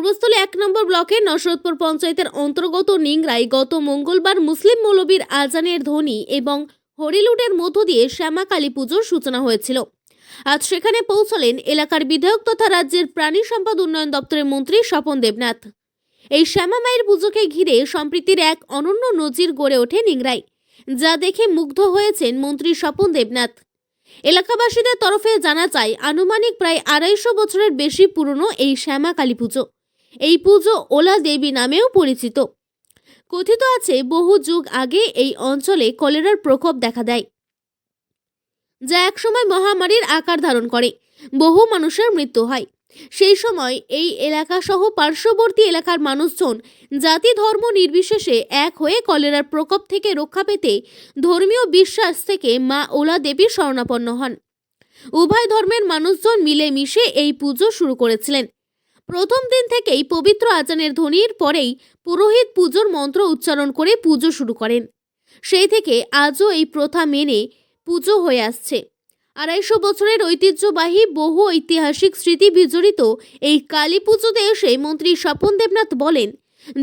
পূর্বস্থলী এক নম্বর ব্লকের নসরতপুর পঞ্চায়েতের অন্তর্গত নিংরাই গত মঙ্গলবার মুসলিম মৌলবীর আজানের ধ্বনি এবং হরিলুটের মধ্য দিয়ে শ্যামা কালী পুজোর সূচনা হয়েছিল। আজ সেখানে পৌঁছলেন এলাকার বিধায়ক তথা রাজ্যের প্রাণী সম্পদ উন্নয়ন দপ্তরের মন্ত্রী স্বপন দেবনাথ। এই শ্যামা মায়ের পুজোকে ঘিরে সম্প্রীতির এক অনন্য নজির গড়ে ওঠে নিংরাই যা দেখে মুগ্ধ হয়েছেন মন্ত্রী স্বপন দেবনাথ। এলাকাবাসীদের তরফে জানা যায়, আনুমানিক প্রায় আড়াইশো বছরের বেশি পুরনো এই শ্যামা কালী পুজো। এই পুজো ওলা দেবী নামেও পরিচিত। কথিত আছে, বহু যুগ আগে এই অঞ্চলে কলেরার প্রকোপ দেখা দেয়, যা একসময় মহামারীর আকার ধারণ করে। বহু মানুষের মৃত্যু হয়। সেই সময় এই এলাকা সহ পার্শ্ববর্তী এলাকার মানুষজন জাতি ধর্ম নির্বিশেষে এক হয়ে কলেরার প্রকোপ থেকে রক্ষা পেতে ধর্মীয় বিশ্বাস থেকে মা ওলা দেবীর শরণাপন্ন হন। উভয় ধর্মের মানুষজন মিলেমিশে এই পুজো শুরু করেছিলেন। প্রথম দিন থেকেই পবিত্র আজানের ধ্বনির পরেই পুরোহিত পুজোর মন্ত্র উচ্চারণ করে পুজো শুরু করেন। সেই থেকে আজও এই প্রথা মেনে পুজো হয়ে আসছে। আড়াইশো বছরের ঐতিহ্যবাহী বহু ঐতিহাসিক স্মৃতি বিজড়িত এই কালী পুজোতে এসে মন্ত্রী স্বপন দেবনাথ বলেন,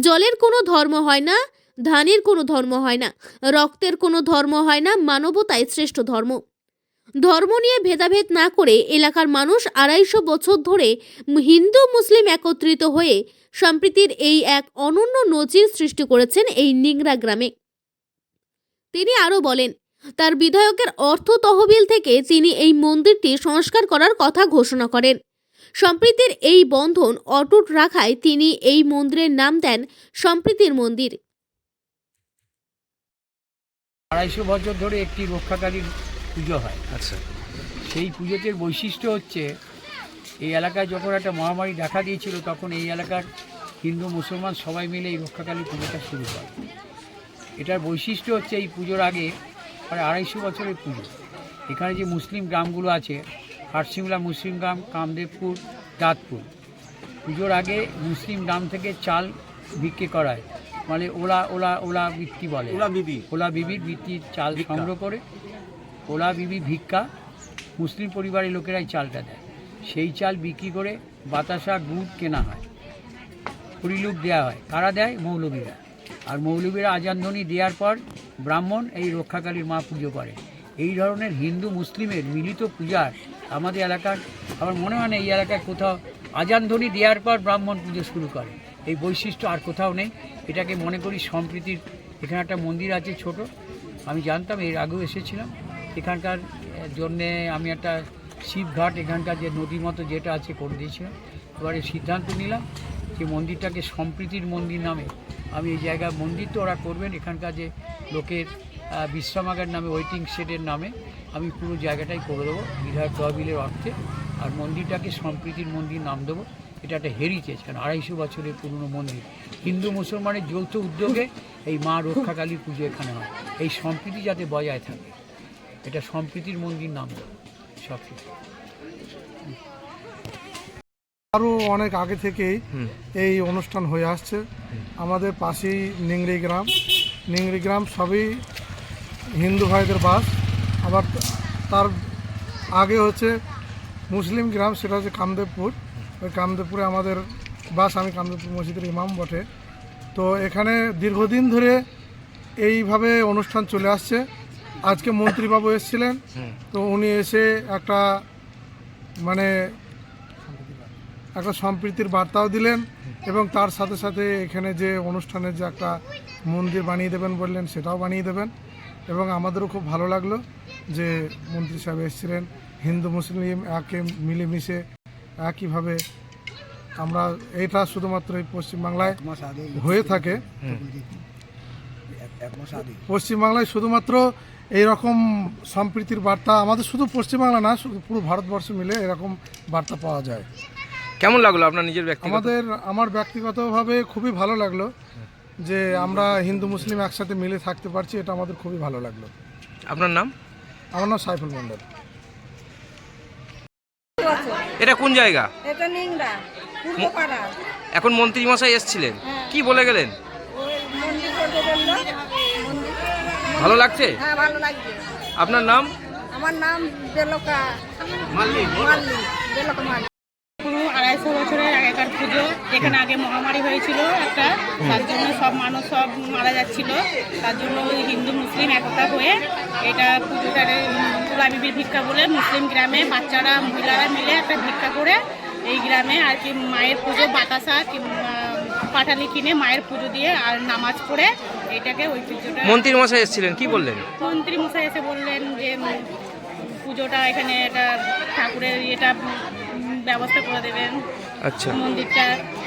জলের কোনো ধর্ম হয় না, ধানের কোনো ধর্ম হয় না, রক্তের কোনো ধর্ম হয় না, মানবতাই শ্রেষ্ঠ ধর্ম। ধর্ম নিয়ে ভেদাভেদ না করে এলাকার মানুষ আড়াইশো বছর ধরে হিন্দু মুসলিম একত্রিত হয়ে সম্প্রীতির এই এক অনন্য নজির সৃষ্টি করেছেন এই নিংরা গ্রামে। তিনি আরও বলেন, তার বিধায়কের অর্থ তহবিল থেকে তিনি এই মন্দিরটি সংস্কার করার কথা ঘোষণা করেন। সম্প্রীতির এই বন্ধন অটুট রাখায় তিনি এই মন্দিরের নাম দেন সম্প্রীতির মন্দির। আড়াইশো বছর ধরে একটি রক্ষাকারীর পুজো হয়। আচ্ছা। সেই পুজোটির বৈশিষ্ট্য হচ্ছে এই এলাকায় যখন একটা মহামারী দেখা দিয়েছিল তখন এই এলাকার হিন্দু মুসলমান সবাই মিলে এই রক্ষাকালী পুজোটা শুরু করে এটার বৈশিষ্ট্য হচ্ছে এই পুজোর আগে প্রায় আড়াইশো বছরের পুজো। এখানে যে মুসলিম গ্রামগুলো আছে হাটসিমলা মুসলিম গ্রাম কামদেবপুর দাঁতপুর। পুজোর আগে মুসলিম গ্রাম থেকে চাল বিক্রি করায় মানে ওলা ওলা ওলা বৃত্তি বলে। ওলা বিবি। ওলা বিবির বৃত্তির চাল সংগ্রহ করে। ওলা বিবি ভিক্ষা, মুসলিম পরিবারের লোকেরাই চালটা দেয়। সেই চাল বিক্রি করে বাতাসা গুড় কেনা হয়। পরিলুক দেওয়া হয়। কারা দেয়? মৌলবীরা। আর মৌলবীরা আজানধ্বনি দেওয়ার পর ব্রাহ্মণ এই রক্ষাকালীর মা পুজো করে। এই ধরনের হিন্দু মুসলিমের মিলিত পূজার আমাদের এলাকার, আমার মনে হয় না এই এলাকায় কোথাও আজানধ্বনি দেওয়ার পর ব্রাহ্মণ পুজো শুরু করে। এই বৈশিষ্ট্য আর কোথাও নেই। এটাকে মনে করি সম্প্রীতির, এখানে একটা মন্দির আছে ছোট। আমি জানতাম, এর আগেও এসেছিলাম। এখানকার জন্যে আমি একটা শিবঘাট এখানকার যে নদীর মতো যেটা আছে করে দিয়েছিলাম এবারে সিদ্ধান্ত নিলাম যে মন্দিরটাকে সম্প্রীতির মন্দির নামে আমি এই জায়গায় মন্দির তো ওরা করবেন, এখানকার যে লোকের বিশ্রামাগার নামে, ওয়েটিং শেডের নামে আমি পুরো জায়গাটাই করে দেবো বিধায়ক তহবিলের অর্থে। আর মন্দিরটাকে সম্প্রীতির মন্দির নাম দেবো। এটা একটা হেরিটেজ কারণ আড়াইশো বছরের পুরনো মন্দির। হিন্দু মুসলমানের যৌথ উদ্যোগে এই মা রক্ষাকালীর পুজো এখানে হয়। এই সম্প্রীতি যাতে বজায় থাকে। এটা সম্প্রীতির মন্দির নাম সব কিছু। আরও অনেক আগে থেকেই এই অনুষ্ঠান হয়ে আসছে। আমাদের পাশেই নিংড়ি গ্রাম। নিংড়ি গ্রাম সবই হিন্দু ভাইদের বাস। আবার তার আগে হচ্ছে মুসলিম গ্রাম সেটা হচ্ছে কামদেবপুর। ওই কামদেবপুরে আমাদের বাস আমি কামদেবপুর মসজিদের ইমাম বটে। তো এখানে দীর্ঘদিন ধরে এইভাবে অনুষ্ঠান চলে আসছে। আজকে মন্ত্রীবাবু এসেছিলেন। তো উনি এসে একটা মানে একটা সম্প্রীতির বার্তাও দিলেন এবং তার সাথে সাথে এখানে যে অনুষ্ঠানের যে একটা মন্দির বানিয়ে দেবেন বললেন সেটাও বানিয়ে দেবেন। এবং আমাদেরও খুব ভালো লাগল যে মন্ত্রী সাহেব এসেছিলেন। হিন্দু মুসলিম একে মিলেমিশে একইভাবে আমরা এটা শুধুমাত্র এই পশ্চিমবাংলায় হয়ে থাকে। পশ্চিমবাংলায় শুধুমাত্র এই রকম সম্প্রীতির বার্তা আমাদের শুধু পশ্চিমবাংলা না শুধু পুরো ভারতবর্ষ মিলে এরকম বার্তা পাওয়া যায়। কেমন লাগল আপনার নিজের ব্যক্তি আমাদের আমার ব্যক্তিগতভাবে খুবই ভালো লাগল যে আমরা হিন্দু মুসলিম একসাথে মিলে থাকতে পারছি এটা আমাদের খুবই ভালো লাগল। আপনার নাম? আমার নাম সাইফুল মন্ডল এটা কোন জায়গা? এটা নিংড়া এখন মন্ত্রী মশাই এসেছিলেন। হ্যাঁ। কি বলে গেলেন? ভালো লাগছে? হ্যাঁ ভালো লাগছে। আপনার নাম? আমার নাম বেলকা মাল্লি বেলকা মাল্লি আড়াইশো বছরের আগেকার পুজো এখানে আগে মহামারী হয়েছিল একটা তার জন্য সব মানুষ সব মারা যাচ্ছিল। তার জন্য ওই হিন্দু মুসলিম একতা হয়ে এটা পুজোটারে তুলা বিবির ভিক্ষা বলে মুসলিম গ্রামে বাচ্চারা মহিলারা মিলে একটা ভিক্ষা করে এই গ্রামে আর কি মায়ের পুজো বাতাসা কিংবা পাটালি কিনে মায়ের পুজো দিয়ে আর নামাজ পড়ে এটাকে ওই পুজোটা মন্ত্রী মশাই এসেছিলেন কি বললেন? মন্ত্রী মশাই এসে বললেন যে পুজোটা এখানে এটা ঠাকুরের এটা ব্যবস্থা করে দেবেন। আচ্ছা। মন্দিরটা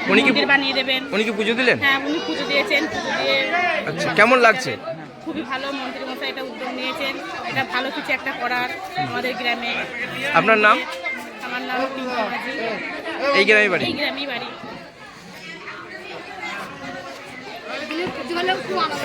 উনি কি- বানিয়ে দেবেন। উনি কি পুজো দিলেন? হ্যাঁ উনি পুজো দিয়েছেন পুজো দিয়ে আচ্ছা কেমন লাগছে? খুবই ভালো মন্ত্রী মশাই এটা উদ্যোগ নিয়েছেন। এটা ভালো কিছু একটা করার আমাদের গ্রামে। আপনার নাম? আমার নাম এই গ্রামে বাড়ি? এই গ্রামেই বাড়ি। 这个冷哭了。